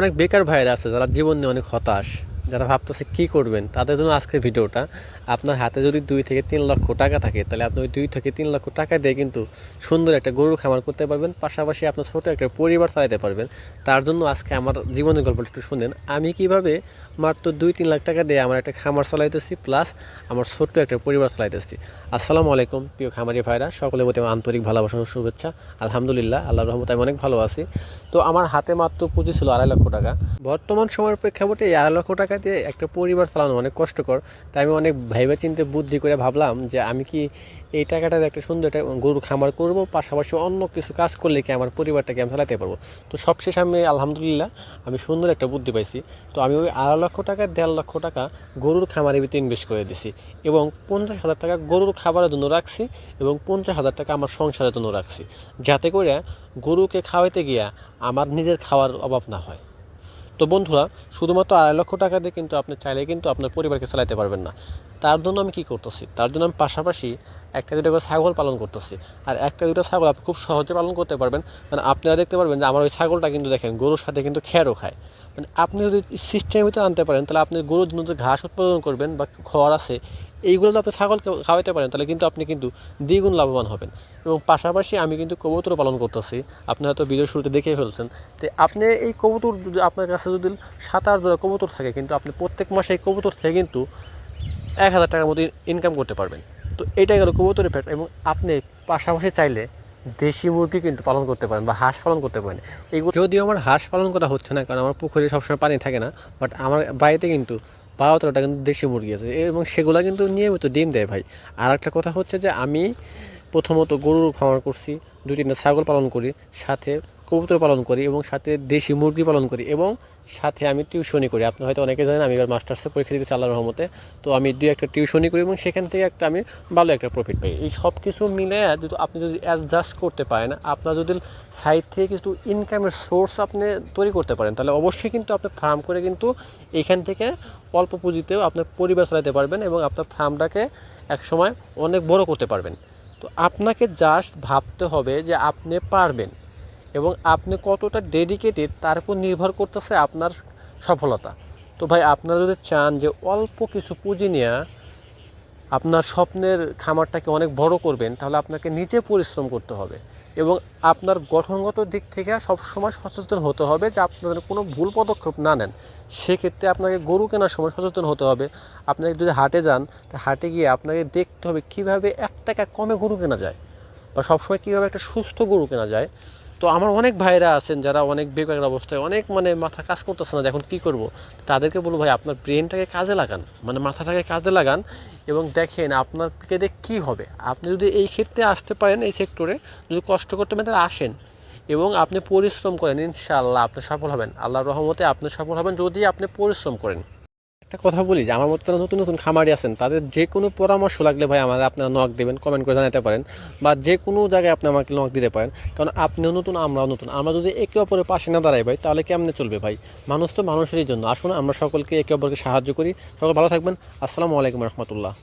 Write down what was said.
অনেক বেকার ভাইয়েরা আছে যারা জীবন নিয়ে অনেক হতাশ। যারা ভাবতেছে কী করবেন, তাদের জন্য আজকের ভিডিওটা। আপনার হাতে যদি দুই থেকে তিন লক্ষ টাকা থাকে, তাহলে আপনি ওই দুই থেকে তিন লক্ষ টাকা দিয়ে কিন্তু সুন্দর একটা গরুর খামার করতে পারবেন। পাশাপাশি আপনার ছোট একটা পরিবার চালাতে পারবেন। তার জন্য আজকে আমার জীবনের গল্পটা একটু শুনেন। আমি কীভাবে মাত্র দুই তিন লাখ টাকা দিয়ে আমার একটা খামার চালাইতেছি প্লাস আমার ছোট্ট একটা পরিবার চালাইতেছি। আসসালামু আলাইকুম, প্রিয় খামারি ভাইরা। সকলের প্রতি আমার আন্তরিক ভালোবাসা শুভেচ্ছা। আলহামদুলিল্লাহ আল্লাহ রহমত আমি অনেক ভালো আছি। তো আমার হাতে মাত্র পুঁজি ছিল আড়াই লক্ষ টাকা। বর্তমান সময়ের প্রেক্ষাপটে এই আড়াই লক্ষ টাকা দিয়ে একটা পরিবার চালানো অনেক কষ্টকর। তাই আমি অনেক ভেবে চিন্তে বুদ্ধি করে ভাবলাম যে আমি কি এই টাকাটা একটা সুন্দর একটা গরুর খামার করব, পাশাপাশি অন্য কিছু কাজ করলে কি আমার পরিবারটাকে আমি চালাতে পারব? তো সবশেষে আমি আলহামদুলিল্লাহ আমি সুন্দর একটা বুদ্ধি পাইছি। তো আমি ওই আড়াই লক্ষ টাকা, দেড় লক্ষ টাকা গরুর খামারের ভিতরে ইনভেস্ট করে দিছি এবং পঞ্চাশ হাজার টাকা গরুর খাবারের জন্য রাখছি এবং পঞ্চাশ হাজার টাকা আমার সংসারের জন্য রাখছি। যাতে করে গরুকে খাওয়াইতে গিয়া আমার নিজের খাওয়ার অভাব না হয়। তো বন্ধুরা, শুধুমাত্র আড়াই লক্ষ টাকা দিয়ে কিন্তু আপনি চাইলে কিন্তু আপনার পরিবারকে চালাতে পারবেন না। তার জন্য আমি কি করতেছি? তার জন্য আমি পাশাপাশি একটা দুটো করে ছাগল পালন করতেছি। আর একটা দুটো ছাগল আপনি খুব সহজে পালন করতে পারবেন। মানে আপনারা দেখতে পারবেন যে আমার ওই ছাগলটা কিন্তু দেখেন, গরুর সাথে কিন্তু খেয়ারও খায়। মানে আপনি যদি সিস্টেমের আনতে পারেন, তাহলে আপনি গরুর জন্য ঘাস উৎপাদন করবেন বা খড় আছে এইগুলো যদি আপনি ছাগলকে খাওয়াইতে পারেন, তাহলে কিন্তু আপনি কিন্তু দ্বিগুণ লাভবান হবেন। এবং পাশাপাশি আমি কিন্তু কবুতর পালন করতেছি, আপনি হয়তো ভিডিও শুরুতে দেখেই ফেলছেন। তো আপনি এই কবুতর যদি আপনার কাছে যদি সাত আট জোড়া কবুতর থাকে, কিন্তু আপনি প্রত্যেক মাসে এই কবুতর থেকে কিন্তু এক হাজার টাকার মতো ইনকাম করতে পারবেন। তো এটাই গেল কবুতরের ফ্যাক্ট এবং আপনি পাশাপাশি চাইলে দেশি মুরগি কিন্তু পালন করতে পারেন বা হাঁস পালন করতে পারেন। এগুলো যদিও আমার হাঁস পালন করা হচ্ছে না, কারণ আমার পুকুরে সবসময় পানি থাকে না বাট আমার বাড়িতে কিন্তু বারো তেরোটা কিন্তু দেশি মুরগি আছে। এবং সেগুলো কিন্তু নিয়মিত ডিম দেয় ভাই। আর একটা কথা হচ্ছে যে আমি প্রথমত গরুর খামার করছি দুই তিনটা ছাগল পালন করি, সাথে কবুতর পালন করি এবং সাথে দেশি মুরগি পালন করি এবং সাথে আমি টিউশনি করি। আপনি হয়তো অনেকে জানেন, আমি এবার মাস্টার্সের পরীক্ষা দিতে আল্লাহর রহমতে। তো আমি দুই একটা টিউশনই করি এবং সেখান থেকে একটা আমি ভালো একটা প্রফিট পাই। এই সব কিছু মিলে যদি আপনি যদি অ্যাডজাস্ট করতে পারেন, আপনার যদি সাইড থেকে কিছু ইনকামের সোর্স আপনি তৈরি করতে পারেন, তাহলে অবশ্যই কিন্তু আপনি ফার্ম করে কিন্তু এখান থেকে অল্প পুঁজিতেও আপনার পরিবার চালাতে পারবেন এবং আপনার ফার্মটাকে একসময় অনেক বড় করতে পারবেন। তো আপনাকে জাস্ট ভাবতে হবে যে আপনি পারবেন। এবং আপনি কতটা ডেডিকেটেড তার উপর নির্ভর করতেছে আপনার সফলতা। তো ভাই, আপনারা যদি চান যে অল্প কিছু পুঁজি নিয়ে আপনার স্বপ্নের খামারটাকে অনেক বড় করবেন, তাহলে আপনাকে নিজে পরিশ্রম করতে হবে এবং আপনার গঠনগত দিক থেকে সবসময় সচেতন হতে হবে যে আপনাদের কোনো ভুল পদক্ষেপ না নেন। সেক্ষেত্রে আপনাকে গরু কেনার সময় সচেতন হতে হবে। আপনাকে যদি হাটে যান, তা হাটে গিয়ে আপনাকে দেখতে হবে কীভাবে এক টাকা কমে গরু কেনা যায় বা সবসময় কীভাবে একটা সুস্থ গরু কেনা যায়। তো আমার অনেক ভাইরা আছেন যারা অনেক বেকার অবস্থায়, অনেক মানে মাথা কাজ করতেছে না এখন কী করব। তাদেরকে বলব ভাই, আপনার ব্রেনটাকে কাজে লাগান মানে মাথাটাকে কাজে লাগান এবং দেখেন আপনার দিয়ে কী হবে। আপনি যদি এই ক্ষেত্রে আসতে পারেন, এই সেক্টরে যদি কষ্ট করতে পারেন আসেন এবং আপনি পরিশ্রম করেন, ইনশাআল্লাহ আপনি সফল হবেন। আল্লাহর রহমতে আপনি সফল হবেন যদি আপনি পরিশ্রম করেন। একটা কথা বলি যে, আমার মতো নতুন নতুন খামারি আছেন, তাদের যে কোনো পরামর্শ লাগলে ভাই আমার আপনারা নক দেবেন কমেন্ট করে জানাতে পারেন বা যে কোনো জায়গায় আপনি আমাকে নক দিতে পারেন। কারণ আপনিও নতুন, আমরাও নতুন। আমরা যদি একে অপরের পাশে না দাঁড়াই ভাই, তাহলে কেমনে চলবে ভাই? মানুষ তো মানুষেরই জন্য। আসুন, আমরা সকলকে একে অপরকে সাহায্য করি। সকল ভালো থাকবেন। আসসালামু আলাইকুম রহমতুল্লাহ।